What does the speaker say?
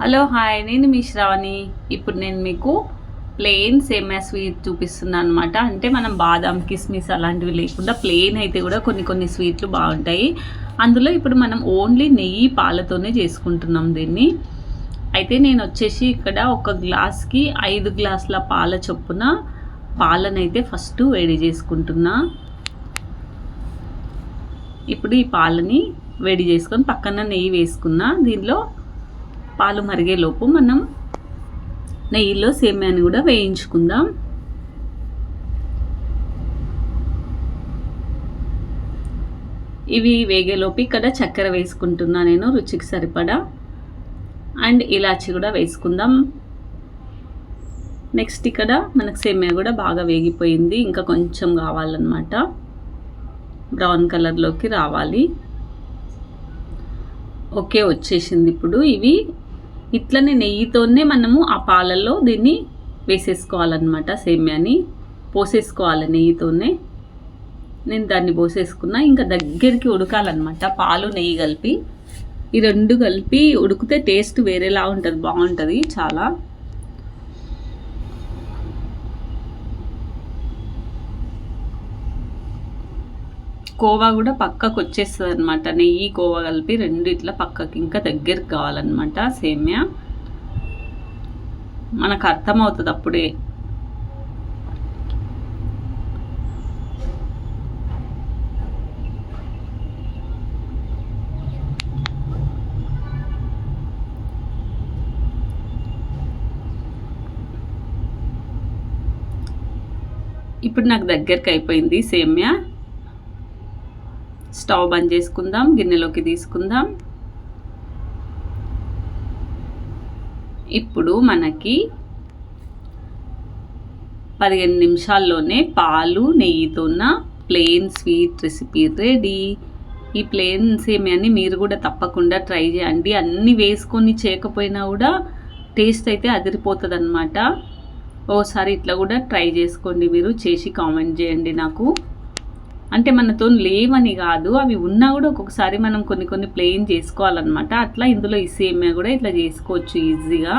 Hello hi. నేను మీ శ్రావణి. ఇప్పుడు నేను మీకు ప్లెయిన్ సేమియా స్వీట్ చూపిస్తున్నాను అనమాట అంటే మనం బాదాం కిస్మిస్ అలాంటివి లేకుండా ప్లెయిన్ అయితే కూడా కొన్ని కొన్ని స్వీట్లు బాగుంటాయి. అందులో ఇప్పుడు మనం ఓన్లీ నెయ్యి పాలతోనే చేసుకుంటున్నాం దీన్ని. అయితే నేను వచ్చేసి ఇక్కడ ఒక గ్లాస్కి ఐదు గ్లాసుల పాల చొప్పున పాలనైతే ఫస్ట్ వేడి చేసుకుంటున్నా. ఇప్పుడు ఈ పాలని వేడి చేసుకొని పక్కన నెయ్యి వేసుకున్నా. దీనిలో పాలు మరిగేలోపు మనం నెయ్యిలో సేమ్యాని కూడా వేయించుకుందాం. ఇవి వేగేలోపు ఇక్కడ చక్కెర వేసుకుంటున్నా నేను రుచికి సరిపడా. అండ్ ఇలాచి కూడా వేసుకుందాం. నెక్స్ట్ ఇక్కడ మనకు సేమ్యా కూడా బాగా వేగిపోయింది. ఇంకా కొంచెం కావాలన్నమాట. బ్రౌన్ కలర్లోకి రావాలి. ఓకే వచ్చేసింది ఇప్పుడు ఇవి. ఇట్లనే నెయ్యితోనే మనము ఆ పాలల్లో దీన్ని వేసేసుకోవాలన్నమాట సేమ్యాని పోసేసుకోవాలి నెయ్యితోనే. నేను దాన్ని పోసేసుకున్నా ఇంకా దగ్గరికి ఉడకాలన్నమాట పాలు నెయ్యి కలిపి. ఈ రెండు కలిపి ఉడికితే టేస్ట్ వేరేలా ఉంటుంది బాగుంటుంది చాలా. కోవా కూడా పక్కకు వచ్చేస్తుంది అనమాట నెయ్యి కోవా కలిపి రెండు ఇట్లా పక్కకి ఇంకా దగ్గరికి కావాలన్నమాట సేమ్యా. మనకు అర్థమవుతుంది అప్పుడే. ఇప్పుడు నాకు దగ్గరికి అయిపోయింది సేమ్యా. స్టవ్ బంద్ చేసుకుందాం గిన్నెలోకి తీసుకుందాం. ఇప్పుడు మనకి పదిహేను నిమిషాల్లోనే పాలు నెయ్యితోన్న ప్లెయిన్ స్వీట్ రెసిపీ రెడీ. ఈ ప్లెయిన్ అని మీరు కూడా తప్పకుండా ట్రై చేయండి. అన్నీ వేసుకొని చేయకపోయినా కూడా టేస్ట్ అయితే అదిరిపోతుంది అనమాట ఓసారి ఇట్లా కూడా ట్రై చేసుకోండి మీరు. చేసి కామెంట్ చేయండి నాకు. అంటే మనతో లేవని కాదు అవి ఉన్నా కూడా ఒక్కొక్కసారి మనం కొన్ని కొన్ని ప్లేన్ చేసుకోవాలన్నమాట. అట్లా ఇందులో ఈ సేమియా కూడా ఇట్లా చేసుకోవచ్చు ఈజీగా.